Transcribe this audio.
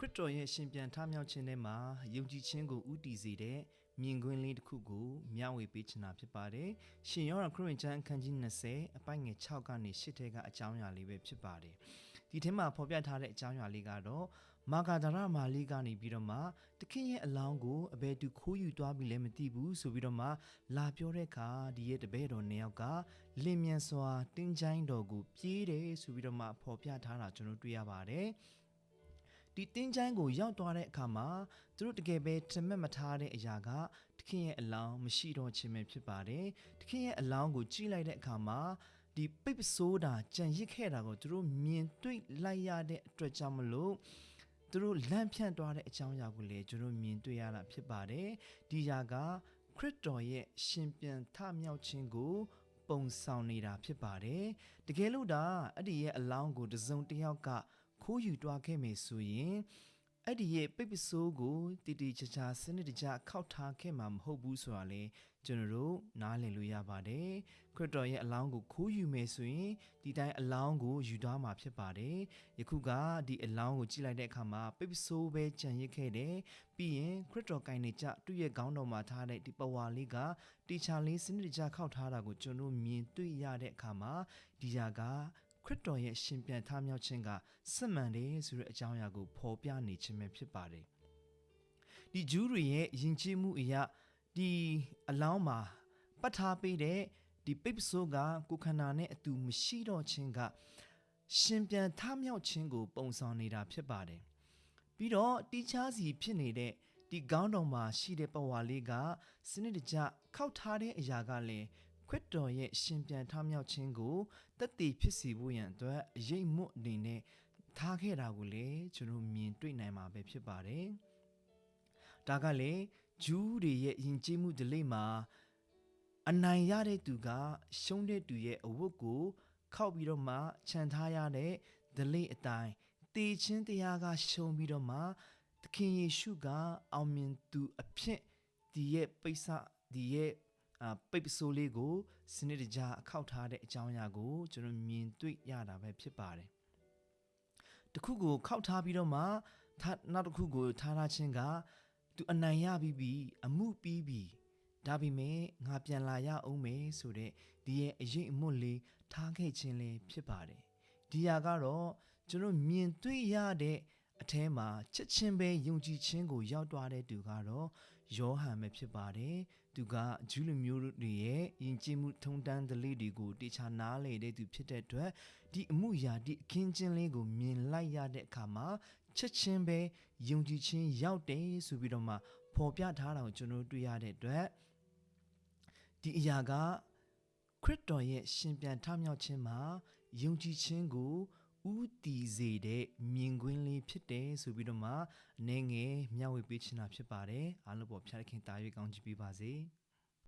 ခရစ်တော်ရဲ့ရှင်ပြန်ထမြောက်ခြင်းထဲမှာယုံကြည်ခြင်းကိုဥတည်စေတဲ့မြင်ကွင်းလေးတစ်ခုကိုမျှဝေပေးချင်တာဖြစ်ပါတယ်။ရှင်ယောဟန်ခရစ်ဝင်ကျမ်းအခန်းကြီး20အပိုင်ငယ်6ကနေ10ထဲကအကြောင်းအရာလေးပဲဖြစ်ပါတယ်။ဒီထဲမှာဖော်ပြထားတဲ့အကြောင်းအရာလေးကတော့မာဂဒါရမာလီကနေပြီးတော့မှတခင်ရဲ့အလောင်းကိုအဘယ်သူခိုးယူသွားပြီလဲမသိဘူးဆိုပြီးတော့မှလာပြောတဲ့အခါဒီရဲ့တပည့်တော်နှစ်ယောက်ကလင်းမြန်စွာတင်းချိုင်းတော်ကိုပြေးတယ်ဆိုပြီးတော့မှဖော်ပြထားတာကျွန်တော်တွေ့ရပါတယ်။ ဒီတင်းချိုင်းကိုရောက်သွားတဲ့အခါမှာသူတို့တကယ်ပဲထမက်မထားတဲ့အရာကတခင်ရဲ့အလောင်းမရှိတော့ခြင်းပဲဖြစ်ပါတယ်တခင်ရဲ့အလောင်းကိုကြည့်လိုက်တဲ့အခါမှာဒီပိတ်ဆိုးတာကြံရစ်ခဲ့တာကိုသူတို့မြင်တွေ့လိုက်ရတဲ့အတွက်ကြောင့်မလို့သူတို့လန့်ဖြန့်သွားတဲ့အကြောင်းအရာကိုလည်းကျွန်တော်မြင်တွေ့ရတာဖြစ်ပါတယ်ဒီຢာကခရစ်တော်ရဲ့ရှင်ပြန်ထမြောက်ခြင်းကိုပုံဆောင်နေတာဖြစ်ပါတယ်တကယ်လို့ဒါအဲ့ဒီရဲ့အလောင်းကိုတစုံတစ်ယောက်က ခိုးယူတွားခဲ့မယ်ဆိုရင်အဲ့ဒီရဲ့ပိတ်ပစိုးကိုတီတီချာချာစနစ်တကျခောက်ထားခဲ့မှာမဟုတ်ဘူးဆိုတာလေကျွန်တော်တို့နားလည်လို့ရပါတယ်ခရစ်တော်ရဲ့အလောင်းကိုခိုးယူမယ်ဆိုရင်ဒီတိုင်းအလောင်းကိုယူသွားမှာဖြစ်ပါတယ်ယခုကဒီအလောင်းကိုကြည့်လိုက်တဲ့အခါမှာပိတ်ပစိုးပဲကြံရစ်ခဲ့တယ်ပြီးရင်ခရစ်တော်ကိုင်နေကြသူ့ရဲ့ခေါင်းတော်မှာထားတဲ့ဒီပဝါလေးကတီချာလေးစနစ်တကျခောက်ထားတာကိုကျွန်တော်မြင်တွေ့ရတဲ့အခါမှာဒီຢာက ခရစ်တော်ရဲ့ရှင်ပြန်ထမြောက်ခြင်းကစစ်မှန်တယ်ဆိုတဲ့အကြောင်းအရာကိုဖော်ပြနေခြင်းပဲဖြစ်ပါတယ်။ဒီဂျူးတွေရဲ့ယဉ်ကျေးမှုအရာဒီအလောင်းမှာပတ်ထားပေးတဲ့ဒီပိပဆိုးကကိုခန္ဓာနဲ့အတူမရှိတော့ခြင်းကရှင်ပြန်ထမြောက်ခြင်းကို ပုံဆောင်နေတာဖြစ်ပါတယ်။ပြီးတော့တီချားစီဖြစ်နေတဲ့ဒီကောင်းတော်မှာရှိတဲ့ပဝါလေးကစနစ်တကျခောက်ထားတဲ့အရာကလည်း ခွတ်တော်ရဲ့ရှင်ပြန်ထမြောက်ခြင်းကိုတက်တည်ဖြစ်စီဖို့ရန်အတွက်ရိတ်မွတ်အနေနဲ့ထားခဲ့တာကိုလည်းကျွန်တော်မြင်တွေ့နိုင်မှာပဲဖြစ်ပါတယ်။ဒါကလည်းဂျူးတွေရဲ့ယဉ်ကျေးမှုဒလိမှာအနိုင်ရတဲ့သူက ရှုံးတဲ့သူရဲ့အဝတ်ကိုခောက်ပြီးတော့မှခြံထားရတဲ့ဒလိအတိုင်းတေချင်းတရားကရှုံးပြီးတော့မှသခင်ယေရှုက အောင်မြင်သူအဖြစ်ဒီရဲ့ပိဿဒီရဲ့ အာပိတ်ပစိုးလေးကိုစနစ်တကျအခောက်ထားတဲ့အကြောင်းအရာကိုကျွန်တော်မြင်တွေ့ရတာပဲဖြစ်ပါတယ်။တခုကိုခောက်ထားပြီးတော့မှနောက်တစ်ခုကိုထားထားခြင်းကသူအနိုင်ရပြီးပြီအမှုပြီးပြီဒါပေမဲ့ငါပြန်လာရအောင်မယ်ဆိုတဲ့ဒီရဲ့အရေးအမွတ်လေးထားခဲ့ခြင်းလေးဖြစ်ပါတယ်။ဒီဟာကတော့ကျွန်တော်မြင်တွေ့ရတဲ့အထဲမှာချက်ချင်းပဲယုံကြည်ခြင်းကိုရောက်သွားတဲ့သူကတော့ ယောဟန်ပဲဖြစ်ပါတယ်။သူကဂျူးလူမျိုးတွေရဲ့ယဉ်ကျေးမှုထုံတန်းဒလိတွေကိုတေချာနားလေတဲ့သူဖြစ်တဲ့အတွက်ဒီအမှုရာဒီအခင်းချင်းလေးကိုမြင်လိုက်ရတဲ့အခါမှာချက်ချင်းပဲယုံကြည်ခြင်းရောက်တယ်ဆိုပြီးတော့မှဖော်ပြထားတာကိုကျွန်တော်တွေ့ရတဲ့အတွက်ဒီအရာကခရစ်တော်ရဲ့ရှင်ပြန်ထမြောက်ခြင်းမှာယုံကြည်ခြင်းကို ဥတီစေတဲ့မြင်ကွင်းလေးဖြစ်တယ်ဆိုပြီးတော့မှအနေငယ်မျှဝေပေးချင်တာဖြစ်ပါတယ်အားလုံးပေါ်ဖျားခင်တာ၍ကောင်းချီးပေးပါစေ။